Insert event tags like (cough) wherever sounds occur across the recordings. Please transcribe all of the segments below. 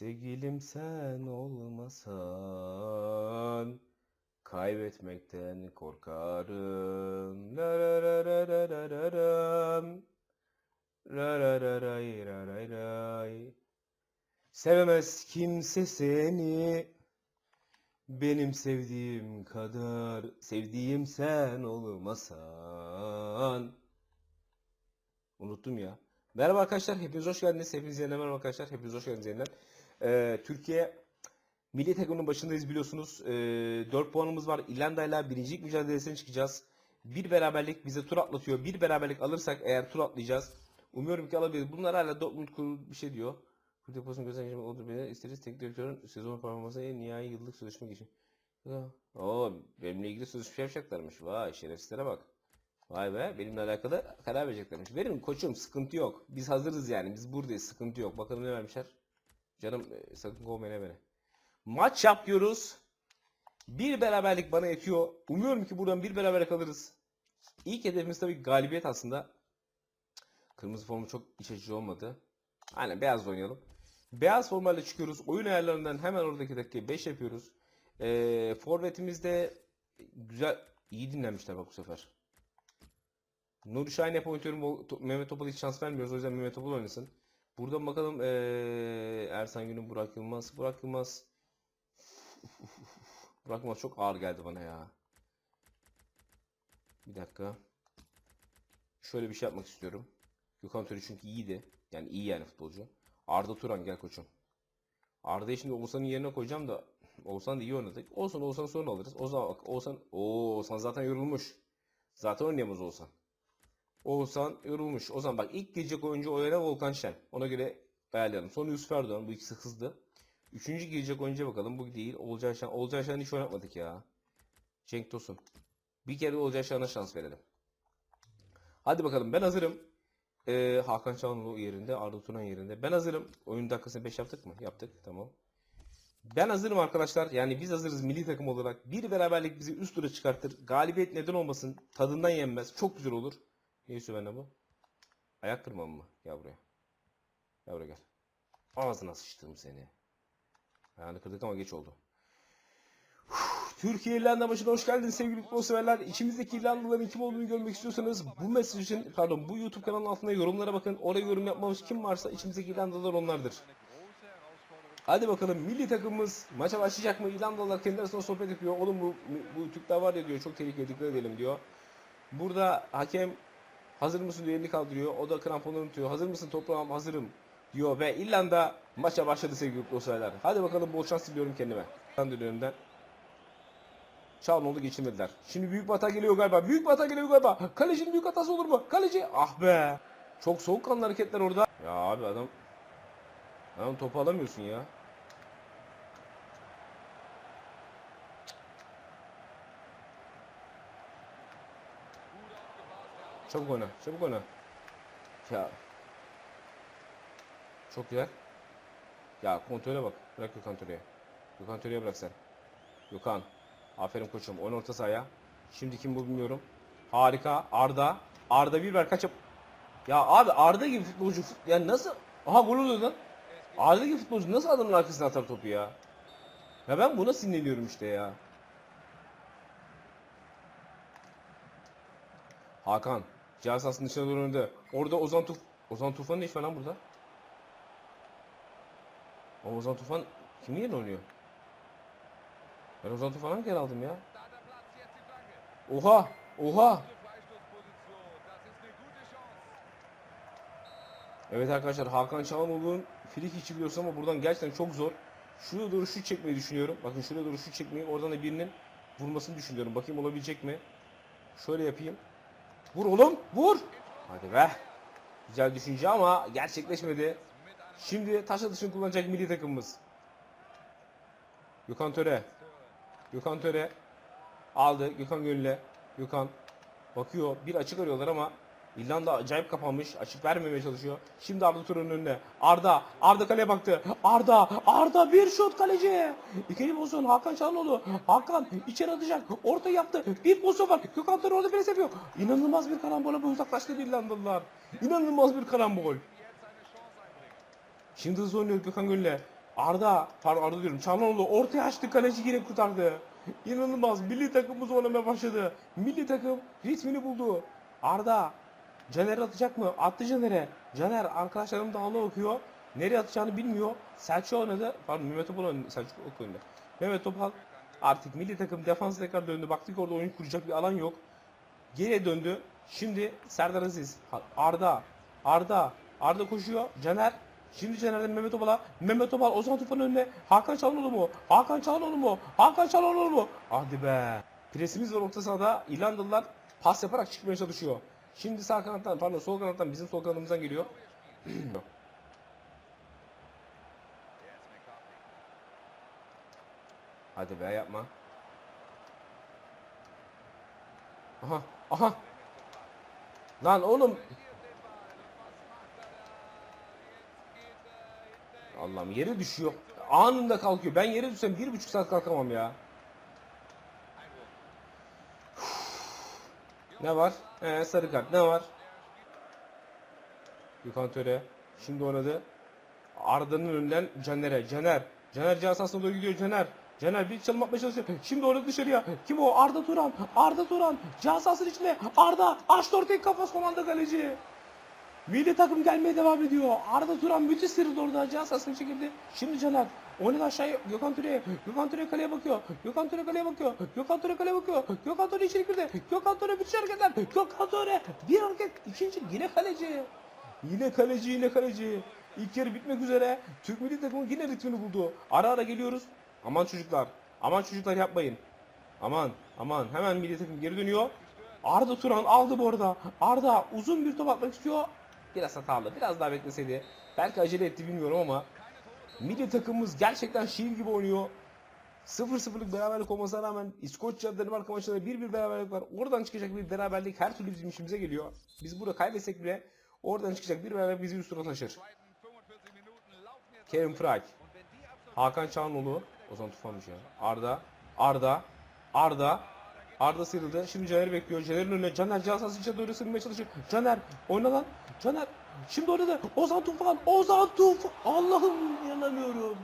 Sevgilim sen olmasan kaybetmekten korkarım. La la la la la la la ram. Ra ra ra ray ra ray ray. Sevemez kimse seni benim sevdiğim kadar sevdiğim sen olmasan. Unuttum ya. Merhaba arkadaşlar, hepiniz hoş geldiniz. Hepiniz yeniden merhaba arkadaşlar, hepiniz hoş geldiniz yeniden. Ee, Türkiye milli takımının başındayız biliyorsunuz. Ee, 4 puanımız var. İrlanda ile birincilik mücadelesine çıkacağız. Bir beraberlik bize tur atlatıyor. Bir beraberlik alırsak eğer tur atlayacağız. Umuyorum ki alabiliriz. Bunlar hala Dortmund kurulu bir şey diyor. Bu deposunun gözden geçirmek olur beni. İsteriz teknik direktörün sezon performansı en nihai yıllık sözleşme geçin. Oo, benimle ilgili sözleşme yapacaklarmış. Vay şerefsizlere bak. Vay be benimle alakalı karar vereceklermiş. Verin koçum sıkıntı yok. Biz hazırız yani. Biz buradayız sıkıntı yok. Bakalım ne vermişler. Canım e, sakın kovmayın beni. Maç yapıyoruz. Bir beraberlik bana yetiyor. Umuyorum ki buradan bir beraberlik alırız. İlk hedefimiz tabii galibiyet aslında. Kırmızı formu çok iç açıcı olmadı. Aynen beyaz oynayalım. Beyaz formayla çıkıyoruz. Oyun ayarlarından hemen oradaki dakika 5 yapıyoruz. Ee, forvetimizde güzel iyi dinlenmişler bak bu sefer. Nuri Şahin hep Mehmet Topal'a hiç şans vermiyoruz. O yüzden Mehmet Topal oynasın. Buradan bakalım ee, Ersan Gün'ün Burak Yılmaz. Burak Yılmaz. Burak Yılmaz çok ağır geldi bana ya. Bir dakika. Şöyle bir şey yapmak istiyorum. Gökhan Töre çünkü iyiydi. Yani iyi yani futbolcu. Arda Turan gel koçum. Arda'yı şimdi Oğuzhan'ın yerine koyacağım da Oğuzhan da iyi oynadı. Olsun Oğuzhan'ı sonra alırız. O zaman bak Oğuzhan, Oo, Oğuzhan zaten yorulmuş. Zaten oynayamaz Oğuzhan. Oğuzhan yorulmuş. O zaman bak ilk girecek oyuncu o yere Volkan Şen. Ona göre ayarlayalım. Sonra Yusuf Erdoğan. Bu ikisi hızlı. Üçüncü girecek oyuncuya bakalım. Bu değil. Olcay Şen. Olcay Şen'i hiç oynatmadık ya. Cenk Tosun. Bir kere Olcay Şen'e şans verelim. Hadi bakalım ben hazırım. Ee, Hakan Çalhanoğlu yerinde, Arda Turan yerinde. Ben hazırım. Oyun dakikasını 5 yaptık mı? Yaptık. Tamam. Ben hazırım arkadaşlar. Yani biz hazırız milli takım olarak. Bir beraberlik bizi üst tura çıkartır. Galibiyet neden olmasın. Tadından yenmez. Çok güzel olur. Ne istiyor benden bu? Ayak kırmam mı? Gel buraya. Gel buraya gel. Ağzına sıçtım seni. Ayağını kırdık ama geç oldu. Türkiye İrlanda maçına hoş geldiniz sevgili futbol severler. İçimizdeki İrlandalıların kim olduğunu görmek istiyorsanız bu mesaj için pardon bu YouTube kanalının altında yorumlara bakın. Oraya yorum yapmamış kim varsa içimizdeki İrlandalılar onlardır. Hadi bakalım milli takımımız maça başlayacak mı? İrlandalılar kendi arasında sohbet yapıyor. Oğlum bu, bu Türkler var ya diyor çok tehlikeli dikkat edelim diyor. Burada hakem hazır mısın diyor elini kaldırıyor. O da kramponlarını tutuyor. Hazır mısın toprağım hazırım diyor ve İrlanda maça başladı sevgili severler. Hadi bakalım bol şans diliyorum kendime. Ben dönüyorum Çalnoğlu geçirmediler. Şimdi büyük bir hata geliyor galiba. Büyük bir hata geliyor galiba. Kalecinin büyük hatası olur mu? Kaleci ah be. Çok soğukkanlı hareketler orada. Ya abi adam adam topu alamıyorsun ya. Çabuk oyna. Çabuk oyna. Ya. Çok güzel. Ya kontrole bak. Bırak Gökhan Töre'ye. Gökhan Töre'ye bırak sen. Gökhan. Aferin koçum. Oyun orta sahaya. Şimdi kim bu bilmiyorum. Harika. Arda. Arda bir ver kaçıp. Ya abi Arda gibi futbolcu. fut- Yani nasıl? Aha gol oluyor lan. Arda gibi futbolcu nasıl adamın arkasına atar topu ya? Ya ben buna sinirleniyorum işte ya. Hakan. Cihaz aslında dışına doğru önde. Orada Ozan Tuf... Ozan Tufan ne iş var lan burada? O Ozan Tufan kimin yerine oynuyor? Ben Ozan Tufan'a mı aldım ya? Oha! Oha! Evet arkadaşlar Hakan Çalhanoğlu'nun free kick'i biliyorsun ama buradan gerçekten çok zor. Şuraya doğru şut çekmeyi düşünüyorum. Bakın şuraya doğru şut çekmeyi oradan da birinin vurmasını düşünüyorum. Bakayım olabilecek mi? Şöyle yapayım. Vur oğlum vur. Hadi be. Güzel düşünce ama gerçekleşmedi. Şimdi taş atışını kullanacak milli takımımız. Gökhan Töre. Gökhan Töre aldı. Gökhan Gönül'e. Gökhan bakıyor. Bir açık arıyorlar ama İrlanda acayip kapanmış. Açık vermemeye çalışıyor. Şimdi Arda Turan'ın önünde. Arda. Arda kaleye baktı. Arda. Arda bir şut kaleci. İkinci pozisyon Hakan Çalhanoğlu. Hakan içeri atacak. Orta yaptı. Bir pozisyon var. Gökhan Töre orada pres yapıyor. İnanılmaz bir karambola bu uzaklaştı İrlandalılar. İnanılmaz bir karambol. Şimdi hızlı oynuyor Gökhan Gönül'e. Arda, pardon Arda diyorum. Çağlanoğlu ortaya açtı kaleci yine kurtardı. İnanılmaz. Milli takımımız oynamaya başladı. Milli takım ritmini buldu. Arda, Caner atacak mı? Attı Caner'e. Caner arkadaşlarım dağına okuyor. Nereye atacağını bilmiyor. Selçuk oynadı. Pardon Mehmet Topal oynadı. Selçuk oynadı. Mehmet Topal artık milli takım defans tekrar döndü. Baktık orada oyun kuracak bir alan yok. Geriye döndü. Şimdi Serdar Aziz, Arda, Arda, Arda koşuyor. Caner. Şimdi Caner'den Mehmet Topal'a. Mehmet Topal Ozan Tufan'ın önüne. Hakan Çalhanoğlu mu? Hakan Çalhanoğlu mu? Hakan Çalhanoğlu mu? Hadi be. Presimiz var orta sahada. İrlandalılar pas yaparak çıkmaya çalışıyor. Şimdi sağ kanattan pardon sol kanattan bizim sol kanadımızdan geliyor. (clears throat) Hadi be yapma. Aha aha. Lan oğlum. Allah'ım yere düşüyor. Anında kalkıyor. Ben yere düşsem bir buçuk saat kalkamam ya. Ne var? Ee, sarı kart. Ne var? Gökhan Töre. Şimdi oynadı. Arda'nın önünden Caner'e. Caner. Caner cihazasına doğru gidiyor Caner. Caner bir çalım atmaya çalışıyor. Şimdi oynadı dışarıya. Kim o? Arda Turan. Arda Turan. Cihazasının içinde. Arda. Açtı ortaya kafası komanda kaleci. Milli takım gelmeye devam ediyor. Arda Turan müthiş sıyrıldı orada. Cihazasını çekildi. Şimdi Caner. Oynadı aşağıya. Gökhan Töre'ye. Gökhan Töre kaleye bakıyor. Gökhan Töre kaleye bakıyor. Gökhan Töre kaleye bakıyor. Gökhan Töre içeri girdi. Gökhan Töre müthiş hareketler. Gökhan Töre. Bir hareket. ikinci yine kaleci. Yine kaleci yine kaleci. İlk yarı bitmek üzere. Türk milli takımı yine ritmini buldu. Ara ara geliyoruz. Aman çocuklar. Aman çocuklar yapmayın. Aman aman hemen milli takım geri dönüyor. Arda Turan aldı bu arada. Arda uzun bir top atmak istiyor. Biraz hatalı. Biraz daha bekleseydi. Belki acele etti bilmiyorum ama milli takımımız gerçekten şiir gibi oynuyor. 0-0'lık beraberlik olmasına rağmen İskoçya Danimarka maçında 1-1 beraberlik var. Oradan çıkacak bir beraberlik her türlü bizim işimize geliyor. Biz burada kaybetsek bile oradan çıkacak bir beraberlik bizi üst tura taşır. Kevin Frey, Hakan Çağanoğlu, Ozan Tufanmış ya. Arda, Arda, Arda, Arda sıyrıldı. Şimdi Caner bekliyor. Caner'in önüne Caner Cansaz içe doğru sürmeye çalışıyor. Caner oyna lan. Caner şimdi oynadı. Ozan Tufan, Ozan Tufan. Allah'ım inanamıyorum.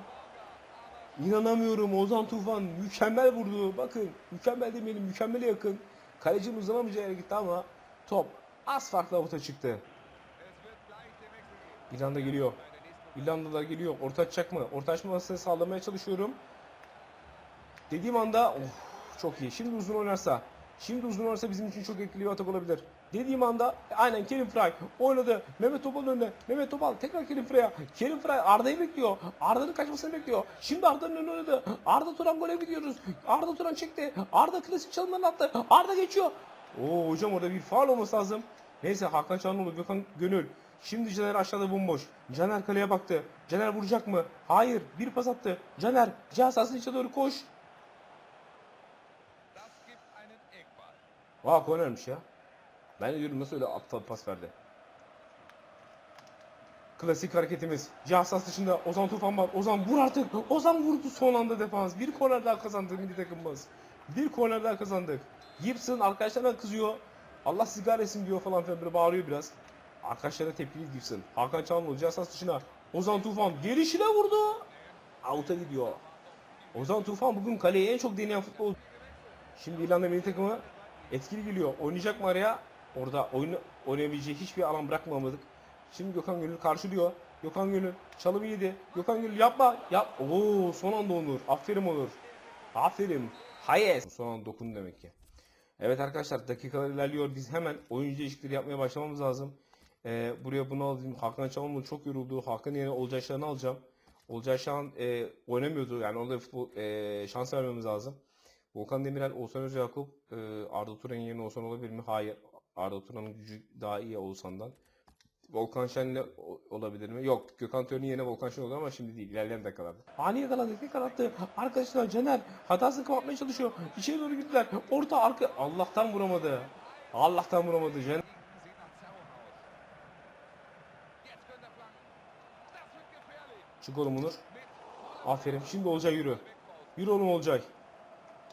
İnanamıyorum Ozan Tufan mükemmel vurdu. Bakın mükemmel demeyelim mükemmele yakın. Kalecinin uzanamayacağı yere gitti ama top az farkla avuta çıktı. İrlanda geliyor. İrlandalılar geliyor. Orta açacak mı? Orta açmamasını sağlamaya çalışıyorum. Dediğim anda of, çok iyi. Şimdi uzun oynarsa. Şimdi uzun oynarsa bizim için çok etkili bir atak olabilir. Dediğim anda aynen Kerim Fry oynadı. Mehmet Topal'ın önüne. Mehmet Topal tekrar Kerim Frey'e. Kerim Frey Arda'yı bekliyor. Arda'nın kaçmasını bekliyor. Şimdi Arda'nın önüne oynadı. Arda Turan gole gidiyoruz. Arda Turan çekti. Arda klasik çalımlarını attı. Arda geçiyor. Oo hocam orada bir faal olması lazım. Neyse Hakan Çağanoğlu, Gökhan Gönül. Şimdi Caner aşağıda bomboş. Caner kaleye baktı. Caner vuracak mı? Hayır. Bir pas attı. Caner cihaz sahasının içine doğru koş. Vaa kornermiş ya. Ben de diyorum nasıl öyle aptal pas verdi. Klasik hareketimiz. Cihaz sahası dışında Ozan Tufan var. Ozan vur artık. Ozan vurdu son anda defans. Bir korner daha kazandı milli takımımız. Bir korner daha kazandık. Gibson arkadaşlarına kızıyor. Allah sizi kahretsin diyor falan filan böyle bağırıyor biraz. Arkadaşlara tepkili Gibson. Hakan Çağanoğlu cihaz sahası dışına. Ozan Tufan gelişine vurdu. Out'a gidiyor. Ozan Tufan bugün kaleye en çok deneyen futbol. Şimdi İrlanda milli takımı etkili geliyor. Oynayacak mı araya? Orada oyunu oynayabileceği hiçbir alan bırakmamadık. Şimdi Gökhan Gönül karşılıyor. Gökhan Gönül çalımı yedi. Gökhan Gönül yapma. Yap. Oo son anda Onur. Aferin Onur. Aferin. Hayes. Son anda dokundu demek ki. Evet arkadaşlar dakikalar ilerliyor. Biz hemen oyuncu değişiklikleri yapmaya başlamamız lazım. Ee, buraya bunu alayım. Hakan Çalhanoğlu çok yoruldu. Hakan yerine Olcay Şahan'ı alacağım. Olcay Şahan e, oynamıyordu. Yani orada futbol e, şans vermemiz lazım. Volkan Demirel, Oğuzhan Hoca Yakup, e, Arda Turan'ın yerine Oğuzhan olabilir mi? Hayır. Arda Turan'ın gücü daha iyi Oğuzhan'dan. Volkan Şen'le olabilir mi? Yok. Gökhan Tören'in yerine Volkan Şen olur ama şimdi değil. İlerleyen dakikalarda. Ani yakaladı. Yakalattı. Arkadaşlar Caner hatasını kapatmaya çalışıyor. İçeri doğru gittiler. Orta arka. Allah'tan vuramadı. Allah'tan vuramadı Caner. Çık oğlum Onur. Aferin. Şimdi Olcay yürü. Yürü oğlum Olcay.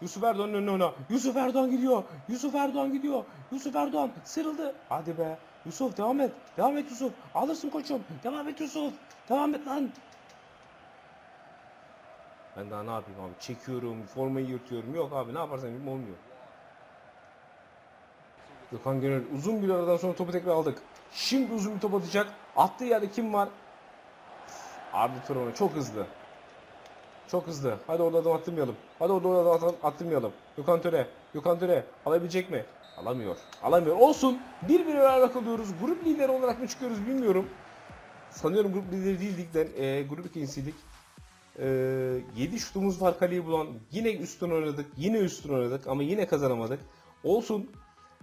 Yusuf Erdoğan'ın önüne oyna. Yusuf Erdoğan gidiyor. Yusuf Erdoğan gidiyor. Yusuf Erdoğan sıyrıldı. Hadi be. Yusuf devam et. Devam et Yusuf. Alırsın koçum. Devam et Yusuf. Devam et lan. Ben daha ne yapayım abi? Çekiyorum, formayı yırtıyorum. Yok abi ne yaparsam yapayım olmuyor. Gökhan Gönül uzun bir aradan sonra topu tekrar aldık. Şimdi uzun bir top atacak. Attığı yerde kim var? Arda Turan'ı çok hızlı. Çok hızlı. Hadi orada adam attırmayalım. Hadi orada adam at- attırmayalım. Gökhan Töre. Gökhan Töre. Alabilecek mi? Alamıyor. Alamıyor. Olsun. Bir bir beraber kalıyoruz. Grup lideri olarak mı çıkıyoruz bilmiyorum. Sanıyorum grup lideri değildik de e, grup ikincisiydik. E, 7 şutumuz var kaleyi bulan. Yine üstün oynadık. Yine üstün oynadık ama yine kazanamadık. Olsun.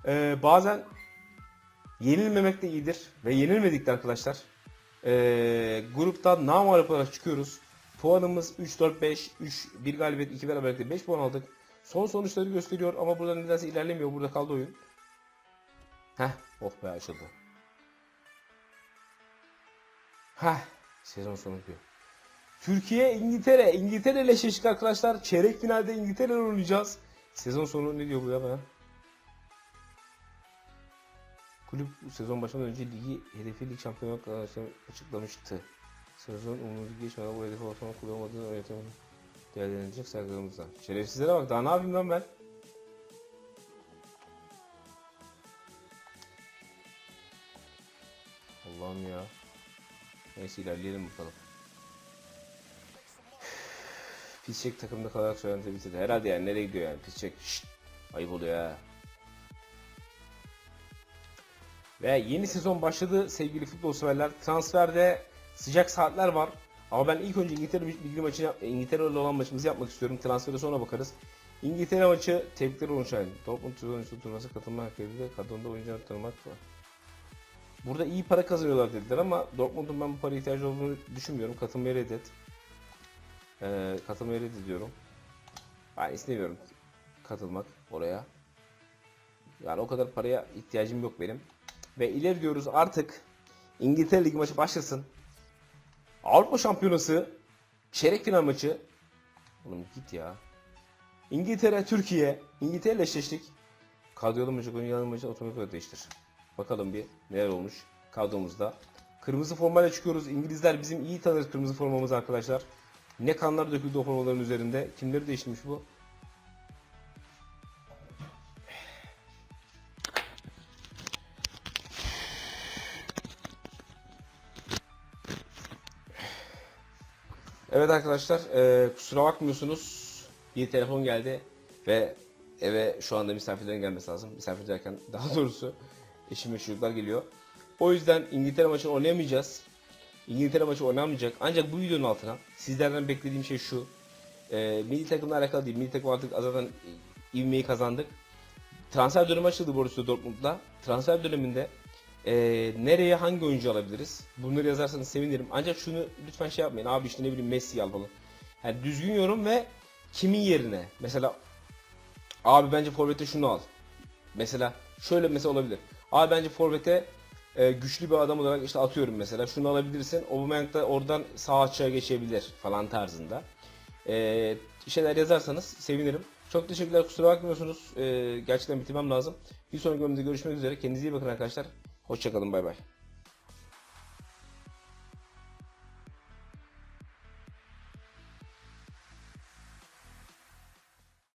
E, bazen yenilmemek de iyidir. Ve yenilmedik de arkadaşlar. E, gruptan namalip olarak çıkıyoruz. Puanımız 3, 4, 5, 3, 1 galibiyet, 2 beraberlikle 5 puan aldık. Son sonuçları gösteriyor ama burada nedense ilerlemiyor. Burada kaldı oyun. Heh, oh be açıldı. Heh, sezon sonu diyor. Türkiye, İngiltere. İngiltere ile eşleştik arkadaşlar. Çeyrek finalde İngiltere oynayacağız. Sezon sonu ne diyor bu ya bana? Kulüp sezon başından önce ligi hedefi lig arkadaşlar açıklamıştı. Sezon umurlu geçmeden bu hedefi ortama kullanmadığını öğretemem. Değerlenecek saygılarımızdan. Şerefsizlere bak daha ne yapayım lan ben? Allah'ım ya. Neyse ilerleyelim bakalım. Pisçek takımda kalarak söylenti bitirdi. Herhalde yani nereye gidiyor yani Pisçek? Şşt. Ayıp oluyor ha. Ve yeni sezon başladı sevgili futbol severler. Transferde sıcak saatler var. Ama ben ilk önce İngiltere Ligi maçını İngiltere ile olan maçımızı yapmak istiyorum. Transfere sonra bakarız. İngiltere maçı tebrikler olun Şahin. Dortmund sezon turnuvası katılma hakkıyla kadronda oyuncuları tanımak var. Burada iyi para kazanıyorlar dediler ama Dortmund'un ben bu paraya ihtiyacı olduğunu düşünmüyorum. Katılmayı reddet. Ee, katılmayı reddediyorum. Ben istemiyorum katılmak oraya. Yani o kadar paraya ihtiyacım yok benim. Ve ileri diyoruz artık İngiltere Ligi maçı başlasın. Avrupa Şampiyonası çeyrek final maçı. Oğlum git ya. İngiltere, Türkiye. İngiltere ile eşleştik. Kadrolu maçı, oyun yanı maçı otomatik değiştir. Bakalım bir neler olmuş kadromuzda. Kırmızı formayla çıkıyoruz. İngilizler bizim iyi tanır kırmızı formamızı arkadaşlar. Ne kanlar döküldü o formaların üzerinde. Kimleri değiştirmiş bu? Evet arkadaşlar e, kusura bakmıyorsunuz. Bir telefon geldi ve eve şu anda misafirlerin gelmesi lazım. Misafir derken (laughs) daha doğrusu eşim ve çocuklar geliyor. O yüzden İngiltere maçını oynayamayacağız. İngiltere maçı oynamayacak. Ancak bu videonun altına sizlerden beklediğim şey şu. E, milli takımla alakalı değil. Milli takım artık zaten ivmeyi kazandık. Transfer dönemi açıldı Borussia Dortmund'da. Transfer döneminde e, nereye hangi oyuncu alabiliriz? Bunları yazarsanız sevinirim. Ancak şunu lütfen şey yapmayın. Abi işte ne bileyim Messi al falan. Yani düzgün yorum ve kimin yerine? Mesela abi bence forvete şunu al. Mesela şöyle mesela olabilir. Abi bence forvete e, güçlü bir adam olarak işte atıyorum mesela. Şunu alabilirsin. Aubameyang da oradan sağ açığa geçebilir falan tarzında. E, şeyler yazarsanız sevinirim. Çok teşekkürler. Kusura bakmıyorsunuz. E, gerçekten bitirmem lazım. Bir sonraki bölümde görüşmek üzere. Kendinize iyi bakın arkadaşlar. Hoşçakalın. Bay bay.